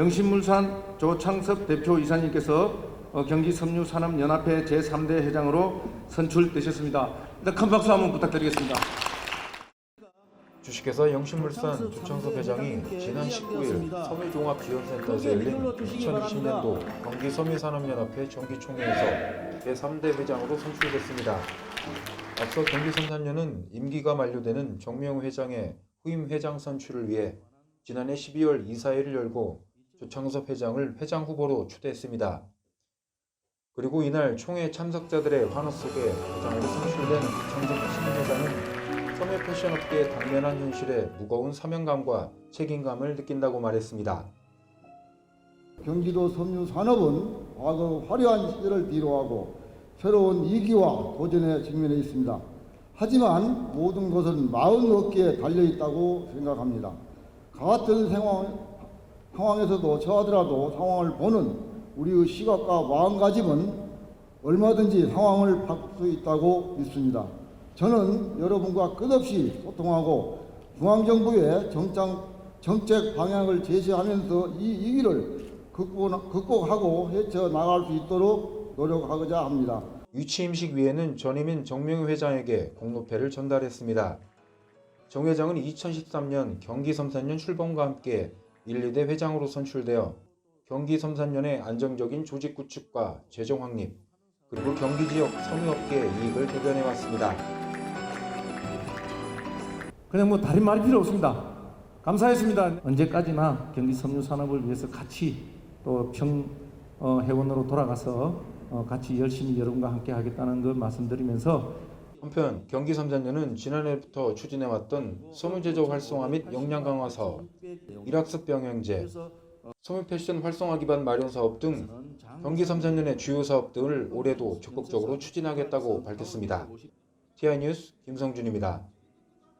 영신물산 조창석 대표 이사님께서 어, 경기 섬유 산업 연합회 제 3대 회장으로 선출되셨습니다. 일단 큰 박수 한번 부탁드리겠습니다. 주식회사 영신물산 조창섭 회장이 지난 19일 섬유종합지원센터에서 열린 2020년도 경기 섬유산업연합회 정기총회에서 제3대 회장으로 선출됐습니다. 앞서 경기 섬산련은 임기가 만료되는 정명 회장의 후임 회장 선출을 위해 지난해 12월 이사회를 열고 조창섭 회장을 회장 후보로 추대했습니다. 그리고 이날 총회 참석자들의 환호 속에 회장으로 선출된 조창섭 신회장은 섬유 패션업계의 당면한 현실에 무거운 사명감과 책임감을 느낀다고 말했습니다. 경기도 섬유 산업은 과거 화려한 시절을 뒤로하고 새로운 위기와 도전에 직면해 있습니다. 하지만 모든 것은 마음 어깨에 달려 있다고 생각합니다. 같은 상황, 상황에서도 처하더라도 상황을 보는 우리의 시각과 마음가짐은 얼마든지 상황을 바꿀 수 있다고 믿습니다. 저는 여러분과 끝없이 소통하고 중앙정부의 정장, 정책 방향을 제시하면서 이 위기를 극복, 극복하고 헤쳐나갈 수 있도록 노력하고자 합니다. 유치임식 위에는 전임인 정명 회장에게 공로패를 전달했습니다. 정 회장은 2013년 경기 섬산년 출범과 함께 1, 2대 회장으로 선출되어 경기 섬산년의 안정적인 조직 구축과 재정 확립, 그리고 경기 지역 섬유업계의 이익을 대변해 왔습니다. 그냥 뭐 다른 말이 필요 없습니다. 감사했습니다. 언제까지나 경기 섬유 산업을 위해서 같이 또 평 회원으로 돌아가서 어, 같이 열심히 여러분과 함께 하겠다는 것 말씀드리면서 한편 경기 섬산년은 지난해부터 추진해왔던 섬유제조 활성화 및 역량 강화 사업, 일학습 병행제, 섬유 패션 활성화 기반 마련 사업 등 경기 섬산년의 주요 사업 등을 올해도 적극적으로 추진하겠다고 밝혔습니다. TI 뉴스 김성준입니다.